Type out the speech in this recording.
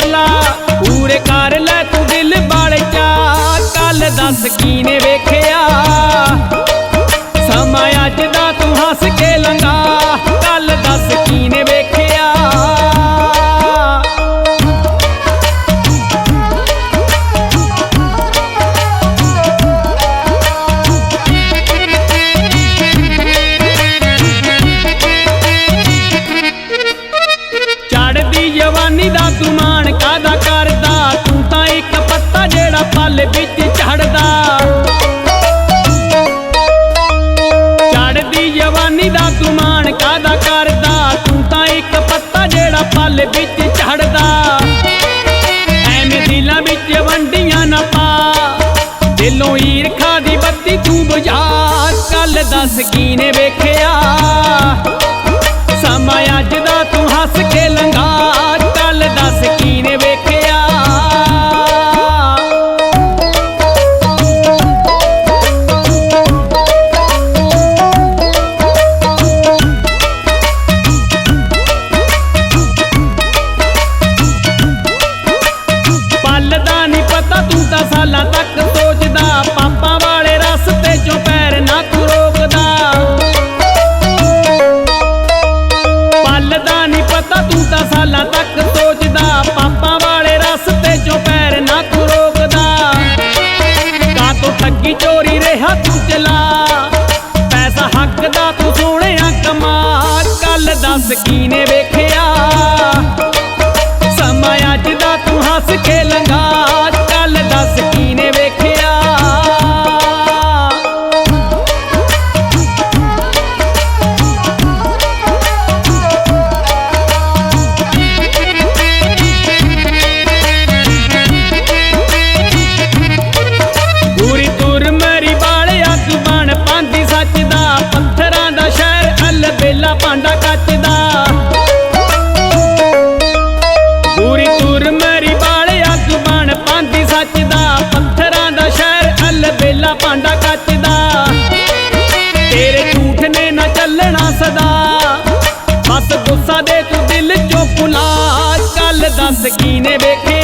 달라. ਮਾਣ ਕਰਦਾ, ਤੂੰ ਤਾਂ ਇੱਕ ਪੱਤਾ ਜਿਹੜਾ ਪਲ ਵਿੱਚ ਝੜਦਾ ਐਵੇਂ ਦਿਲਾਂ ਵਿੱਚ ਵੰਡੀਆਂ ਨਾ ਪਾ। ਦਿਲੋਂ ਈਰਖਾ ਦੀ ਬੱਤੀ ਤੂੰ ਬੁਝਾ। ਕੱਲ ਦੱਸ ਕੀਨੇ ਵੇਖਿਆ? ਤਾਂ ਤੱਕ ਸੋਚਦਾ, ਪਾਪਾਂ ਵਾਲੇ ਰਸਤੇ ਚੋਂ ਪੈਰ ਨਾ ਤੂੰ ਰੋਕਦਾ। ਕਾ ਤੋਂ ਠੱਗੀ ਚੋਰੀ ਰਿਹਾ ਤੂੰ ਚਲਾ। ਪੈਸਾ ਹੱਕ ਦਾ ਤੂੰ ਸੋਹਣਿਆ ਕਮਾ। ਕੱਲ ਦੱਸ ਕੀਨੇ ਵੇਖਿਆ? ਸਮਾਂ ਅੱਜ ਦਾ ਤੂੰ ਹੱਸ ਕੇ ਲੰਘਾ। ਕੱਲ ਦੱਸ ਬੇਲਾ ਪਾਂਡਾ ਪੂਰੀ ਤੁਰ ਮਰੀ ਵਾਲਿਆ ਤੂੰ ਬਣ ਪਾਂਦੀ ਸੱਚ ਦਾ ਪੱਥਰਾਂ ਦਾ ਸ਼ਹਿਰ ਅਲ ਬੇਲਾ ਭਾਂਡਾ ਕੱਚਦਾ ਤੇਰੇ ਝੂਠ ਨੇ ਨਾ ਚੱਲਣਾ ਸਦਾ। ਬਸ ਗੁੱਸਾ ਦੇ ਤੂੰ ਦਿਲ ਚੋਂ ਭੁਲਾ। ਕੱਲ ਦੱਸ ਕੀਨੇ ਵੇਖੇ?